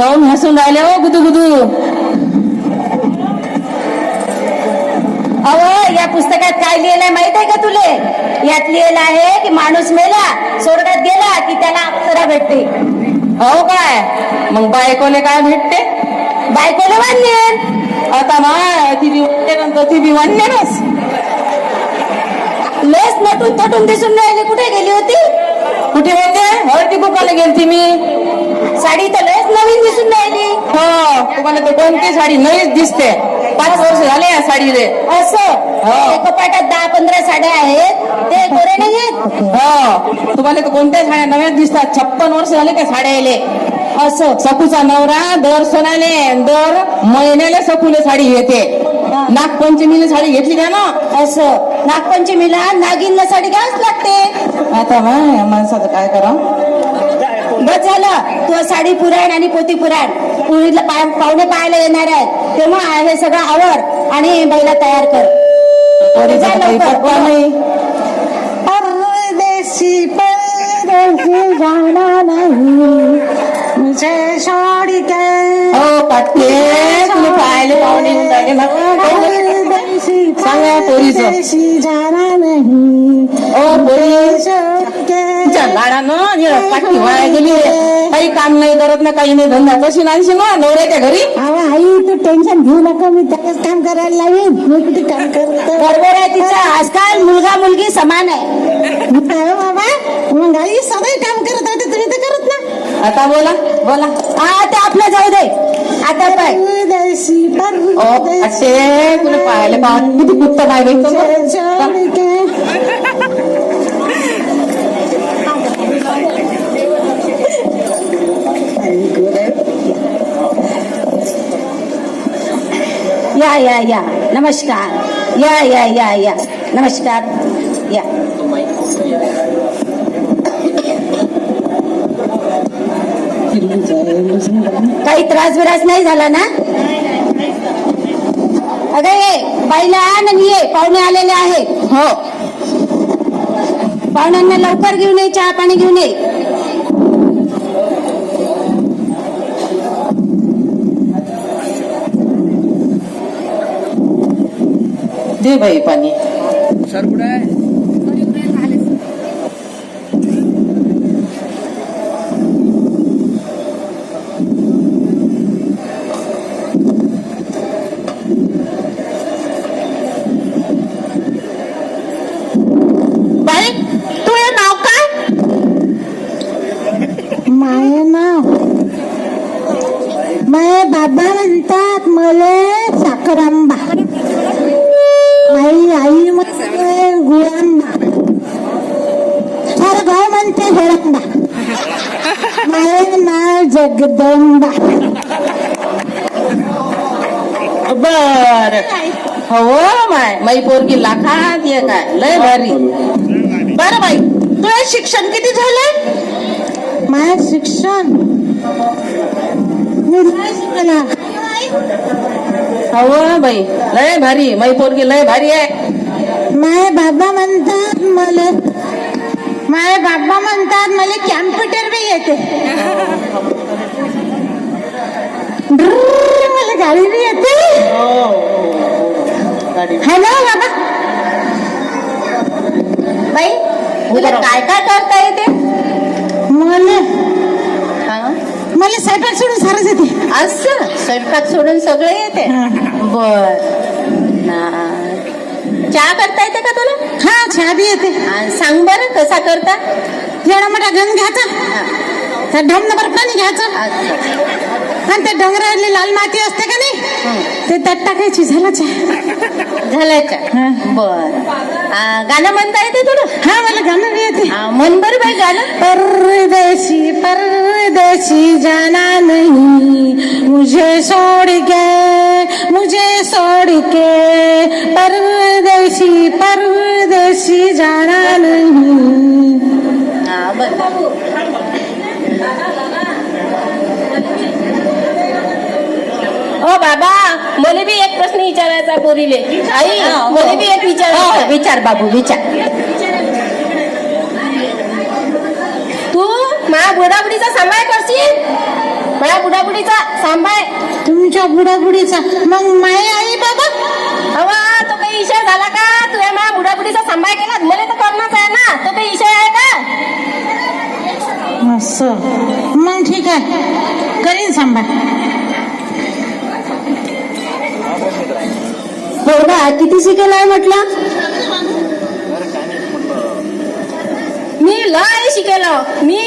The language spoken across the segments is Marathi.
काऊन हसून राहिले हो गुदू गुदू. अहो या पुस्तकात काय लिहिलंय माहीत आहे का तुले? यात लिहिलं आहे की माणूस मेला स्वर्गात गेला की त्याला अप्सरा भेटते. हो काय? मग बायकोले काय भेटते? बायकोले मान्य. आता माय ती बी नंतर ती बी वाटणारच लेस नटून थटून दिसून राहिली कुठे गेली होती? कुठे होते? हळदी कुकाला गेलती मी? साडी तर लेस नवीन दिसून राहिली. हो तुम्हाला तर कोणती साडी नवीच दिसते. पाच वर्ष झाले या साडीले. असं? हो. कपाटात दहा पंधरा साड्या आहेत. ते गोरे नाही आहेत? हो. तुम्हाला तर कोणत्या साड्या नव्याच दिसतात? छप्पन वर्ष झाले त्या साड्या यायले असं? सकूचा नवरा दर सोनाले दर महिन्याला सकूले साडी घेते. नागपंचमीला साडी घेतली का ना? असं? नागपंचमीला नागिनला साडी घ्यावच लागते. आता माय माणसाचं काय करा बस झालं. तू साडी पुराण आणि पोती पुराण. पुरीला पाहुणे पाहायला येणार आहेत. तेव्हा हे सगळं आवर आणि बैला तयार कर. परदेशी परदेशी जाना नहीं. मुझे के हो पाहायला पाहुणे सांगा पोरीचं. नहीं. लाडानं पाठी वाया गेली. काही काम नाही करत ना काही नाही धंदा कशी नाहीशी ना नवऱ्याच्या घरी. आई तू टेन्शन घेऊ नका मी त्याच काम करायला लावीन. मी कुठे काम करतो बरोबर आहे तिचं. आजकाल मुलगा मुलगी समान आहे. बाबा मग आई सगळे काम करत होते तुम्ही तर करत ना. आता बोला बोला. हा ते आपलं जाऊ दे. आता पाय ओ असे तुला पाहायला पाहत किती गुप्त काय या या या नमस्कार या या या या नमस्कार या काही त्रास बिरास नाही झाला ना? अगं ये बाईला आण आणि ये. पाहुणे आलेले आहेत. हो. पाहुण्यांना लवकर घेऊन ये चहा पाणी घेऊन ये. दे बाई पाणी. बाई तू हे नाव काय माय नाव माय बाबा मले साखरांबा. आई आई म्हणते गुळांबा. सारं गाव म्हणते हेळंबा माय नाव जगदंबा. बर. हो माय. माई पोरगी लाखात ये काय. लय भारी. बर बाई. तुझं शिक्षण किती झालंय माय शिक्षण? मी नाही हो बाई. लय भारी. माई पोरगी लय भारी आहे. माय बाबा म्हणतात मला माय बाबा म्हणतात मला कॅम्प्युटर बी येते. मला गाडी बी येते. हॅलो बाबा. बाई तुला काय काय करता येते? मला? मला स्वयंपाक सोडून सारच येते. असं? स्वयंपाक सोडून सगळं येते? बर. चहा करता येते का तुला? हा चहा बी येते. हा, सांग बरं कसा करता? एवढा मोठा गंज घ्यायचा. त्या ढमनभर पाणी घ्यायचं. आणि त्या डोंगरावरली लाल माती असते का नाही? ते त्यात टाकायची झाला चहा. झालं का बर. गाणं म्हणता येते तुला? हा मला गाणं बी येते. म्हण बरं बाई गाणं. परदेसी परदेसी जाना नहीं। मुझे छोड़ के मुझे छोड़ के परदेसी परदेसी जाना नहीं। ओ बाबा मला बी एक प्रश्न विचारायचा पोरीले आई मला बी एक विचार विचार बाबू विचार। माझ्या बुडाबुडीचा सांभाळ करशील? माझ्या बुडा बुडाबुडीचा सांभाळ? तुमच्या बुडाबुडीचा मग माई आई बाबा? हवा तो काही विषय झाला का? तुझ्या माझ्या बुडाबुडीचा सांभाळ केला? मला तर करणंच आहे ना. तो काही विषय आहे का? असं. मग ठीक आहे. करीन सांभाळ. पोरगा किती शिकेलाय म्हटलं? मी लय शिकेलो. मी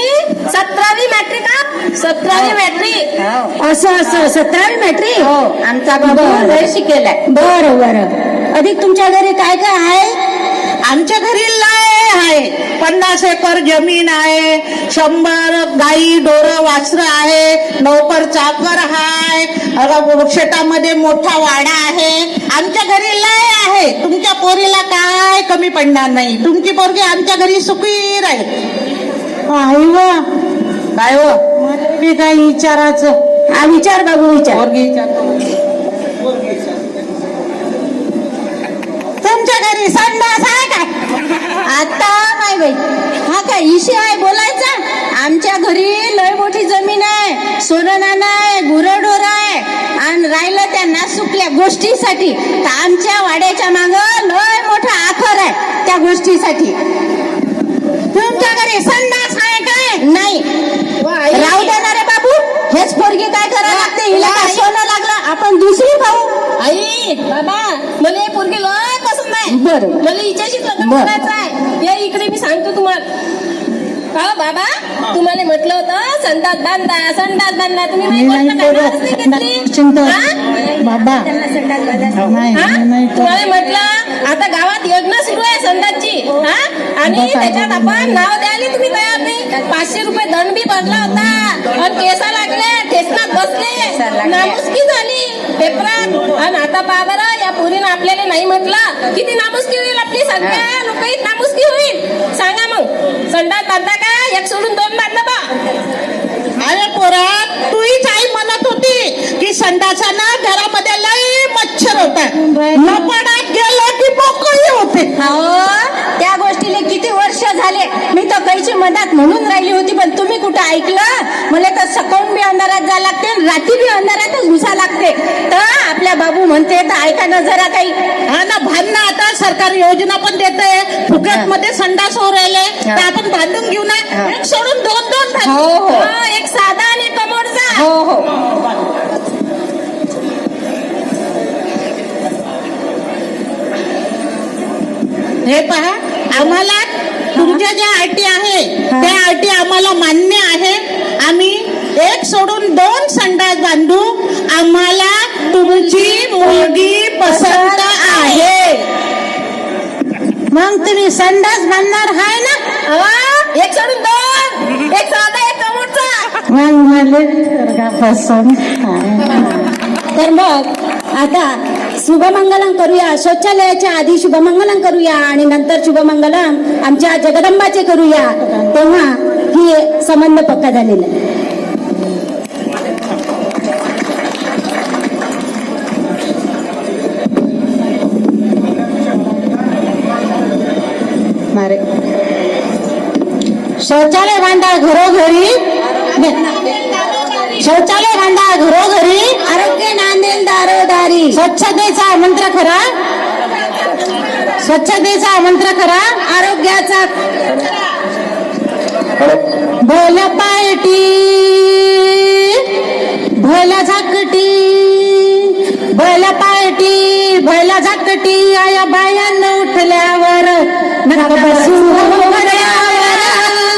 सतरावी मॅट्रिक हा? सतरावी मॅट्रिक असं असं सतरावी मॅट्रिक हो आमचा बाबा लय शिकेलाय. बरं बरं. अधिक तुमच्या घरी काय काय आहे? आमच्या घरी लाय आहे. पन्नास एकर जमीन आहे. शंभर गाई डोर वासर आहे. नोकर चाकर आहे. शेतामध्ये मोठा वाडा आहे. आमच्या घरी लाय आहे. तुमच्या पोरीला काय कमी पडणार नाही. तुमची पोरगी आमच्या घरी सुखी राहील. आई व. काय हो मला बी काही विचारायचं? हा विचार बाबू विचार. पोरगी विचारतो. तुमच्या घरी संडास आहे काय? आता नाही बाई. हा काय विषय आहे बोलायचा? आमच्या घरी लय मोठी जमीन आहे. सोनं आहे गुरडोर आहे. आणि राहिलं त्या नासुकल्या गोष्टीसाठी. तर आमच्या वाड्याच्या माग लय मोठा आखर आहे त्या गोष्टीसाठी. तुमच्या घरी संडास काय नाही राहू देणार रे बाबू हेच पोरगी काय करायला लागते हिला काय सोनं लागलं आपण दुसरी पाहू आई बाबा मला हे पोरगी लय पसंत आहे बरं. मला हिच्याशीच लग्न बरं. करायचं आहे या इकडे मी सांगतो तुम्हाला हा बाबा तुम्हाला म्हटलं होतं संडास बांधा संडास बांधा तुम्ही मी नाही नाही गोष्ट काय करत. नाराज नाही घेतली? चिंता. हा? बाबा. त्यांना संडास बांधायचं. नाही, हा? मी नाही करत. तुम्हाला म्हटलं आता गावात योजना सुरू आहे संडासची हा आणि बाबा, त्याच्यात बाबा. आपण नाव द्यायला तुम्ही तयार नाही पाचशे रुपये दंड बी भरला होता. आणि केसा लागले. ठेसनात बसले. नामुसकी झाली. पेपरात आणि आता पहा बरं या पोरीनं आपल्याला नाही म्हटलं. किती नामुसकी होईल आपली सगळ्या लोक नामुसकी होईल. सांगा मग. संडास बांधा का? एक सोडून दोन बांधा बा. अरे पोरा तूच आई म्हणत होती की संडासानं घरामध्ये लई मच्छर होतात. लपडात गेलं की मोकळी होते हो त्या गोष्टीला किती वर्ष झाले मी मदत म्हणून राहिली होती पण तुम्ही कुठं ऐकलं? मला तर सकाळून बी अंधारात जा लागते रात्री बी अंधारातच घुसा लागते. तर आपल्या बाबू म्हणते तर ऐका ना जरा काही. हा ना भांडणं आता सरकार योजना पण देते फुकटमध्ये संडास हो राहिले. तर आपण भांडून घेऊ ना. एक सोडून दोन दोन. हो हो. एक साधा आणि कमोडचा हो हो. हे पहा आम्हाला तुमच्या ज्या अटी आहे त्या अटी आम्हाला मान्य आहे. आम्ही एक सोडून दोन संडास बांधू. आम्हाला तुमची मुलगी पसंत आहे. मग तुम्ही संडास बांधणार हाय ना? एक सोडून दोन. एक साधा एक कमोडचा. मग मला पसंत आहे. तर मग आता शुभमंगलम करूया. शौचालयाच्या आधी शुभमंगलम करूया आणि नंतर शुभमंगलम आमच्या जगदंबाचे करूया. तेव्हा ही संबंध पक्का झालेला आहे. शौचालय बांधा घरोघरी. शौचालय बांधा घरोघरी. दारोदारी स्वच्छतेचा मंत्र खरा? स्वच्छतेचा मंत्र खरा? आरोग्याचा भोल पायटी भोला झाकटी भोला पायटी भोला झाकटी. आया बायानं उठल्यावर नका बसू हो घड्यावर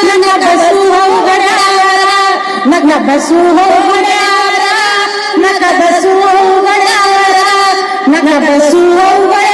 नका बसू हो घड्यावर नका बसू हो घड्यावर नका बसू हो घड्यावर